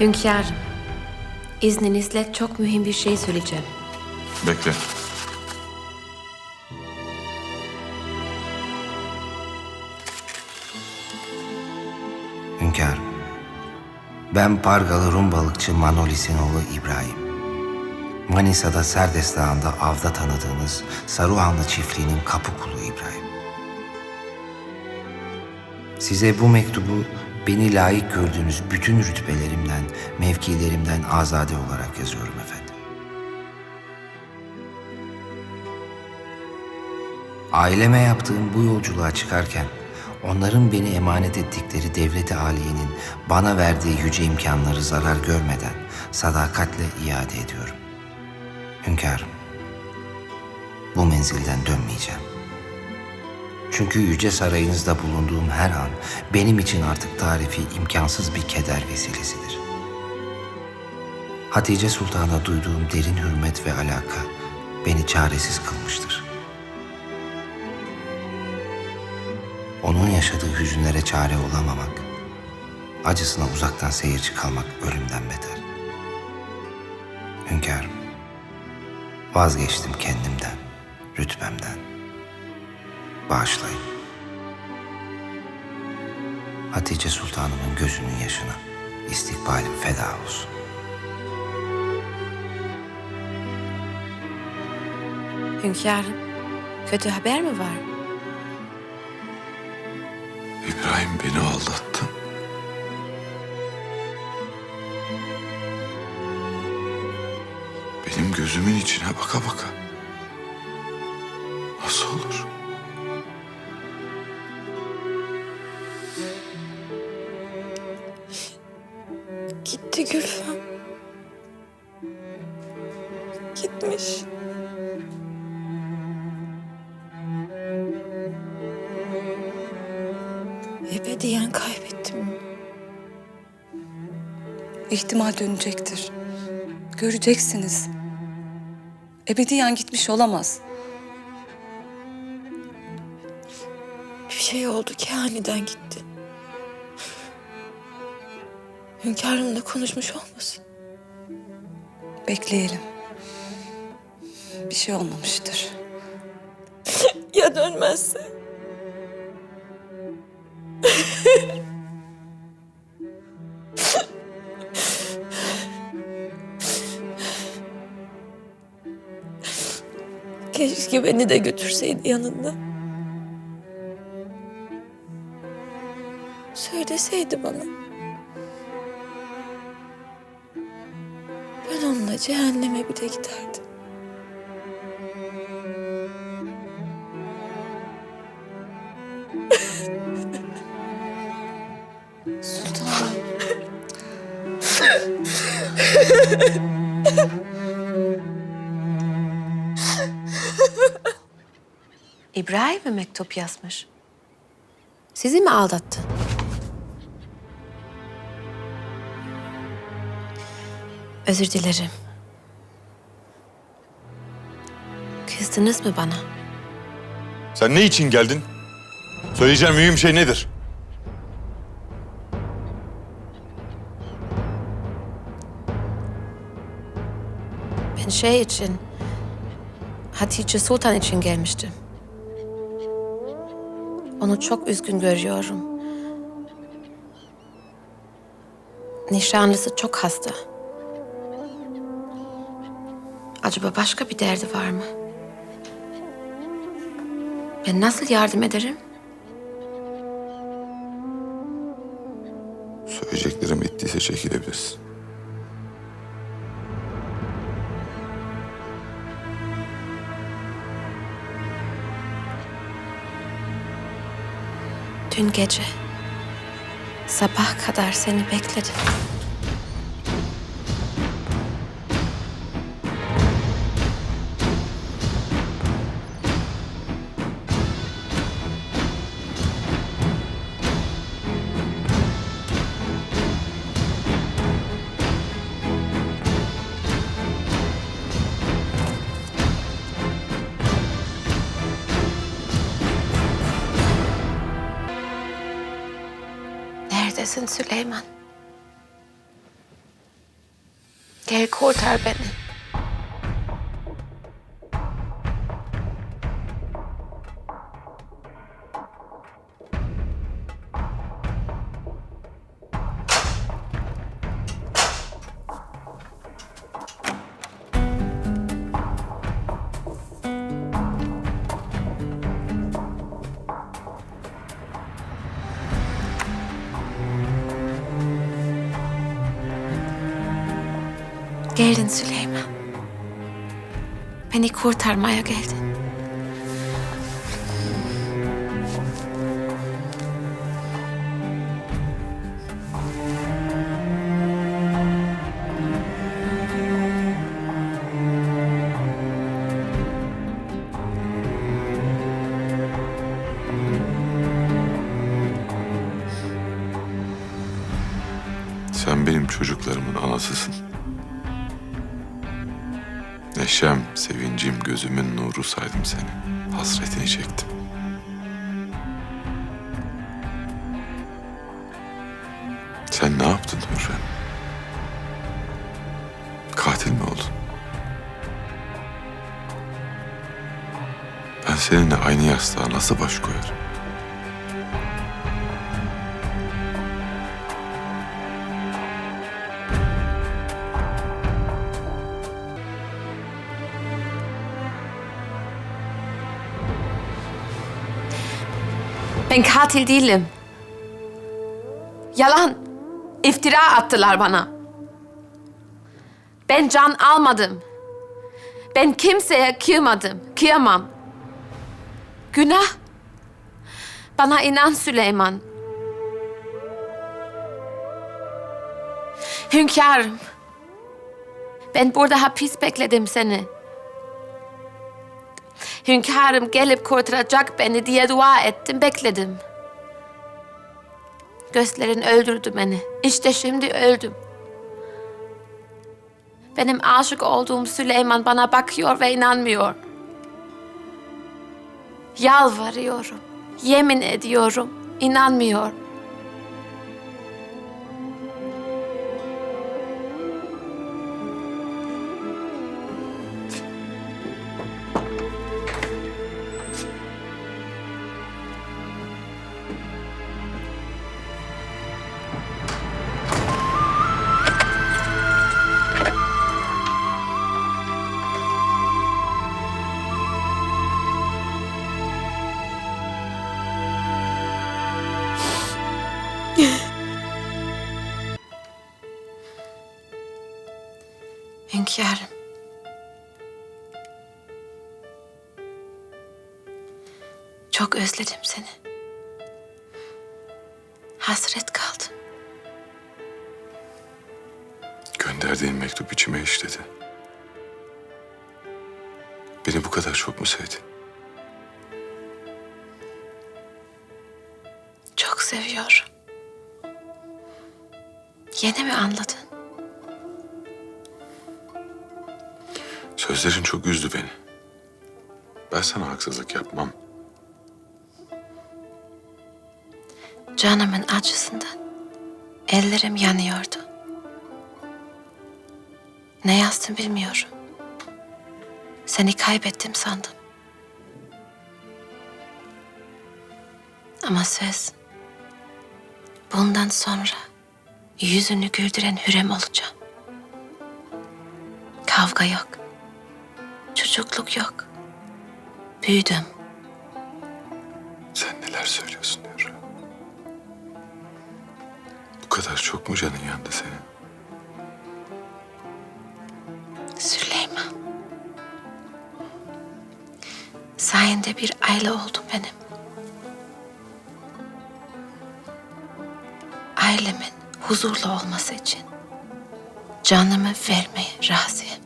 Hünkârım, izninizle çok mühim bir şey söyleyeceğim. Bekle. Hünkârım, ben Pargalı Rum balıkçı Manolis'in oğlu İbrahim. Manisa'da Serdes Dağı'nda avda tanıdığınız Saruhanlı çiftliğinin kapı kulu İbrahim. Size bu mektubu beni layık gördüğünüz bütün rütbelerimden, mevkilerimden azade olarak yazıyorum efendim. Aileme yaptığım bu yolculuğa çıkarken onların beni emanet ettikleri devleti aliyenin bana verdiği yüce imkanları zarar görmeden sadakatle iade ediyorum. Hünkârım, bu menzilden dönmeyeceğim. Çünkü yüce sarayınızda bulunduğum her an benim için artık tarifi imkansız bir keder vesilesidir. Hatice Sultan'a duyduğum derin hürmet ve alaka beni çaresiz kılmıştır. Onun yaşadığı hüzünlere çare olamamak, acısına uzaktan seyirci kalmak ölümden beter. Hünkârım, vazgeçtim kendimden, rütbemden. Bağışlayın. Hatice Sultanımın gözünün yaşına istikbalim feda olsun. Hünkârım, kötü haber mi var? İbrahim beni aldattın. Benim gözümün içine baka baka. Dönecektir. Göreceksiniz. Ebediyen gitmiş olamaz. Bir şey oldu ki aniden gitti. Hünkârımla konuşmuş olmasın. Bekleyelim. Bir şey olmamıştır. Ya dönmezse? Keşke beni de götürseydi yanında. Söyleseydi bana. Ben onunla cehenneme bile giderdim. Sultanım. İbrahim mi mektup yazmış? Sizi mi aldattı? Özür dilerim. Kızdınız mı bana? Sen ne için geldin? Söyleyeceğim mühim şey nedir? Ben şey için, Hatice Sultan için gelmiştim. Onu çok üzgün görüyorum. Nişanlısı çok hasta. Acaba başka bir derdi var mı? Ben nasıl yardım ederim? Söyleyeceklerim bittiyse çekilebilirsin. Dün gece sabah kadar seni bekledim. neredesin Süleyman? Gel kurtar beni. Geldin Süleyman. Beni kurtarmaya geldin. Saydım seni. Hasretini çektim. Sen ne yaptın Hürrem? Katil mi oldun? Ben seninle aynı yastığa nasıl baş koyarım? Ben katil değilim. Yalan. İftira attılar bana. Ben can almadım. Ben kimseye kıyamadım, kıyamam. Günah. Bana inan Süleyman. Hünkârım. Ben burada hapis bekledim seni. Hünkârım gelip kurtaracak beni diye dua ettim, bekledim. Gözlerin öldürdü beni. İşte şimdi öldüm. Benim aşık olduğum Süleyman bana bakıyor ve inanmıyor. Yalvarıyorum, yemin ediyorum, inanmıyor. Çok özledim seni. Hasret kaldım. Gönderdiğin mektup içime işledi. Beni bu kadar çok mu sevdin? Çok seviyorum. Yeni mi anladın? Sözlerin çok üzdü beni. Ben sana haksızlık yapmam. Canımın acısından ellerim yanıyordu. Ne yazdım bilmiyorum. Seni kaybettim sandım. Ama söz bundan sonra yüzünü güldüren Hürrem olacağım. Kavga yok. Çocukluk yok. Büyüdüm. Kadar çok mu canın yandı senin? Süleyman. Sayende bir aile oldum benim. Ailemin huzurlu olması için canımı vermeye razıyım.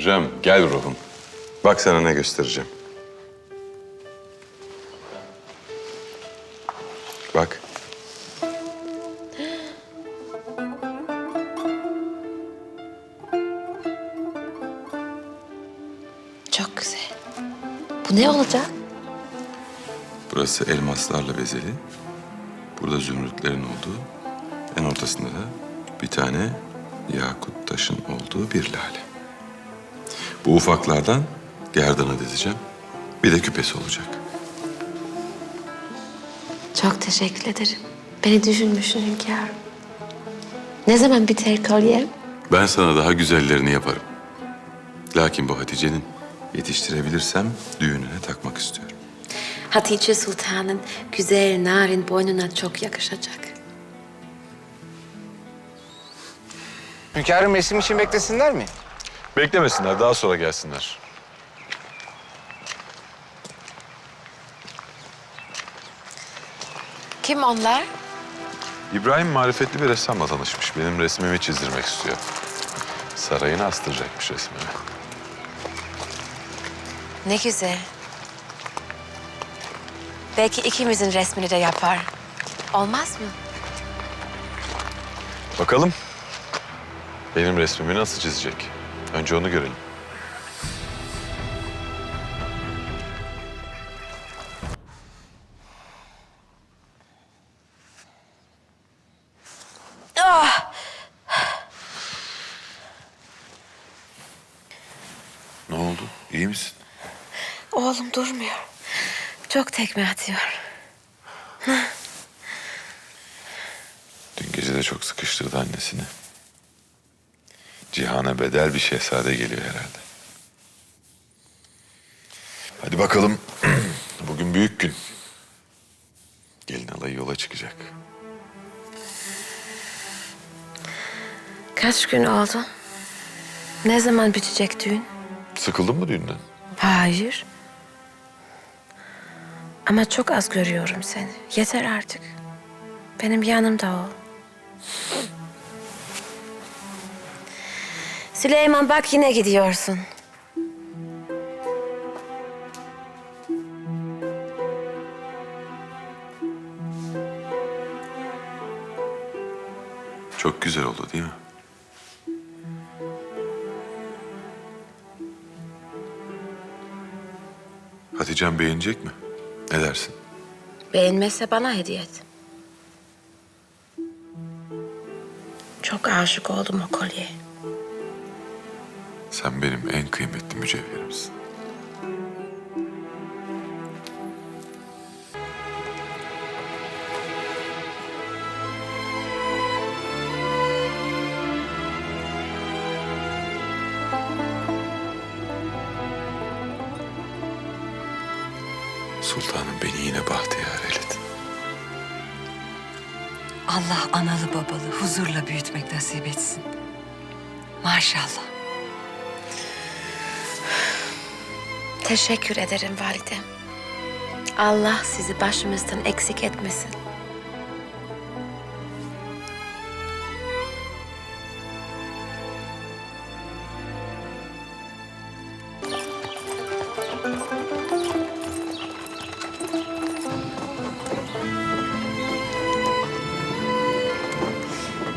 Hürrem gel ruhum. Bak sana ne göstereceğim. Bak. Çok güzel. Bu ne olacak? Burası elmaslarla bezeli. Burada zümrütlerin olduğu, en ortasında da bir tane yakut taşın olduğu bir lale. Bu ufaklardan gerdana dizeceğim. Bir de küpesi olacak. Çok teşekkür ederim. Beni düşünmüşsün hünkârım. Ne zaman biter kolyem? Ben sana daha güzellerini yaparım. Lakin bu Hatice'nin yetiştirebilirsem düğününe takmak istiyorum. Hatice Sultan'ın güzel narin boynuna çok yakışacak. Hünkârım resim için beklesinler mi? Beklemesinler, daha sonra gelsinler. Kim onlar? İbrahim marifetli bir ressamla tanışmış. Benim resmimi çizdirmek istiyor. Sarayına astıracakmış resmimi. Ne güzel. Belki ikimizin resmini de yapar. Olmaz mı? Bakalım benim resmimi nasıl çizecek? Önce onu görelim. Ne oldu? İyi misin? Oğlum durmuyor. Çok tekme atıyor. Dün gece de çok sıkıştırdı annesini. Cihana bedel bir şehzade geliyor herhalde. Hadi bakalım. Bugün büyük gün. Gelin alayı yola çıkacak. Kaç gün oldu? Ne zaman bitecek düğün? Sıkıldın mı düğünden? Hayır. Ama çok az görüyorum seni. Yeter artık. Benim yanımda ol. Süleyman bak yine gidiyorsun. Çok güzel oldu değil mi? Hatice'm beğenecek mi? Ne dersin? Beğenmezse bana hediye et. Çok aşık oldum o kolyeye. Sen benim en kıymetli mücevherimsin. Sultanım beni yine bahtiyar eyledin. Allah analı babalı huzurla büyütmek nasip etsin. Maşallah. Teşekkür ederim validem. Allah sizi başımızdan eksik etmesin.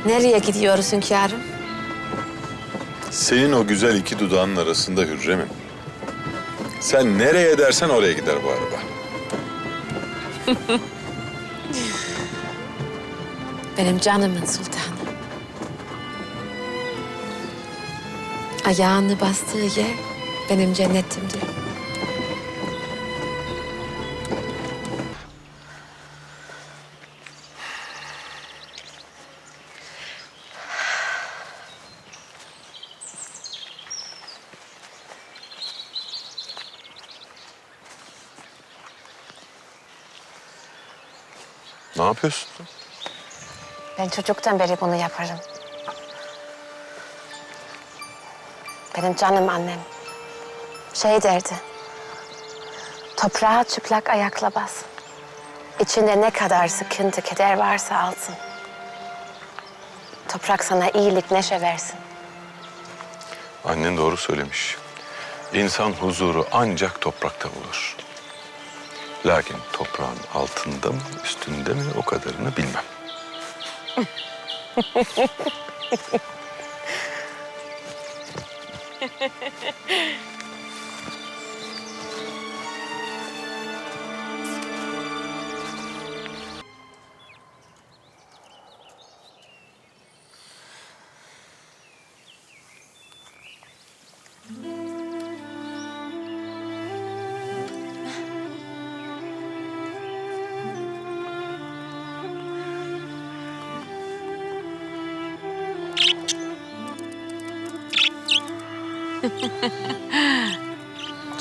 Nereye gidiyoruz hünkârım? Senin o güzel iki dudağının arasında Hürrem'im. Sen nereye dersen oraya gider bu araba. Benim canımın sultanı. Ayağını bastığı yer benim cennetimdir. Yapıyorsun? Ben çocuktan beri bunu yaparım. Benim canım annem. Şey derdi. Toprağa çıplak ayakla bas. İçinde ne kadar sıkıntı, keder varsa alsın. Toprak sana iyilik, neşe versin. Annen doğru söylemiş. İnsan huzuru ancak toprakta bulur. Lakin toprağın altında mı, üstünde mi o kadarını bilmem.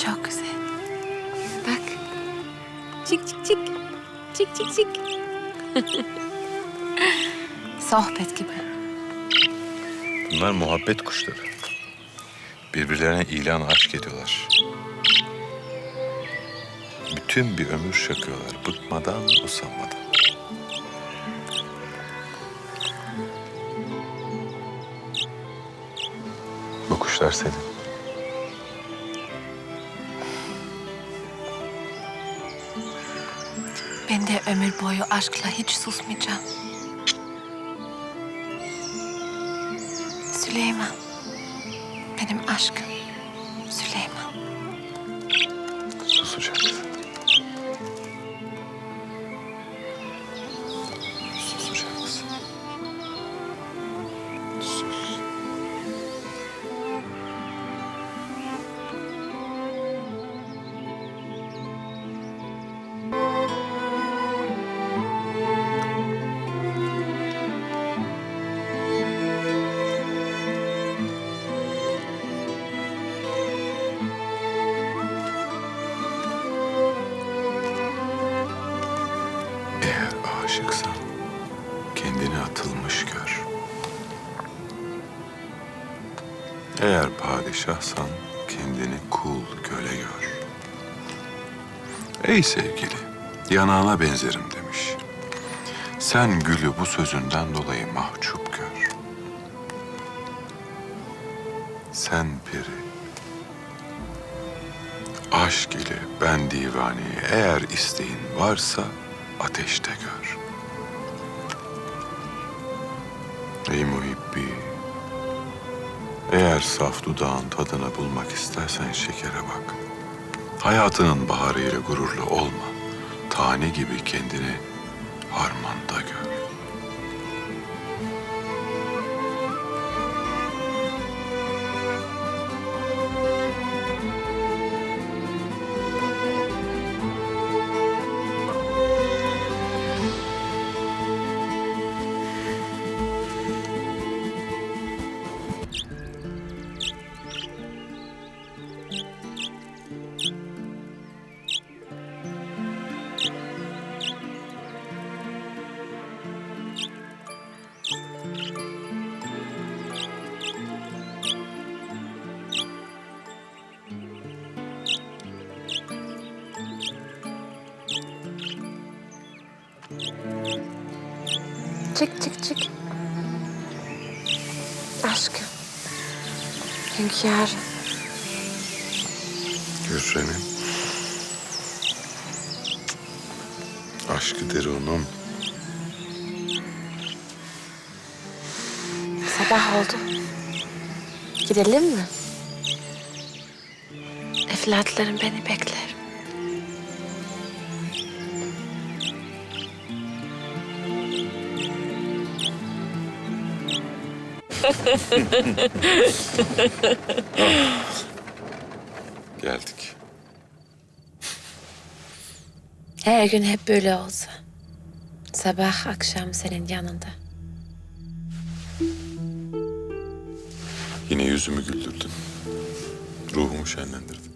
Çok güzel. Bak. Çık çık çık. Çık çık çık. Sohbet gibi. Bunlar muhabbet kuşları. Birbirlerine ilan aşk ediyorlar. Bütün bir ömür şakıyorlar. Bıkmadan, usanmadan. Bu kuşlar senin. Ben de ömür boyu aşkla hiç susmayacağım. Süleyman. Benim aşkım. Eğer padişahsan kendini kul köle gör. Ey sevgili, yanağına benzerim demiş. Sen gülü bu sözünden dolayı mahcup gör. Sen peri, aşk ile ben divaneyi eğer isteğin varsa ateşte gör. Saf dudağın tadını bulmak istersen şekere bak. Hayatının baharıyla gururlu olma. Tane gibi kendini harmanda gör. Hünkârım. Hürrem'im. Aşkı derunum. Sabah oldu. Gidelim mi? Evlatlarım beni bekler. Geldik. Her gün hep böyle olsa. Sabah akşam senin yanında. Yine yüzümü güldürdün. Ruhumu şenlendirdin.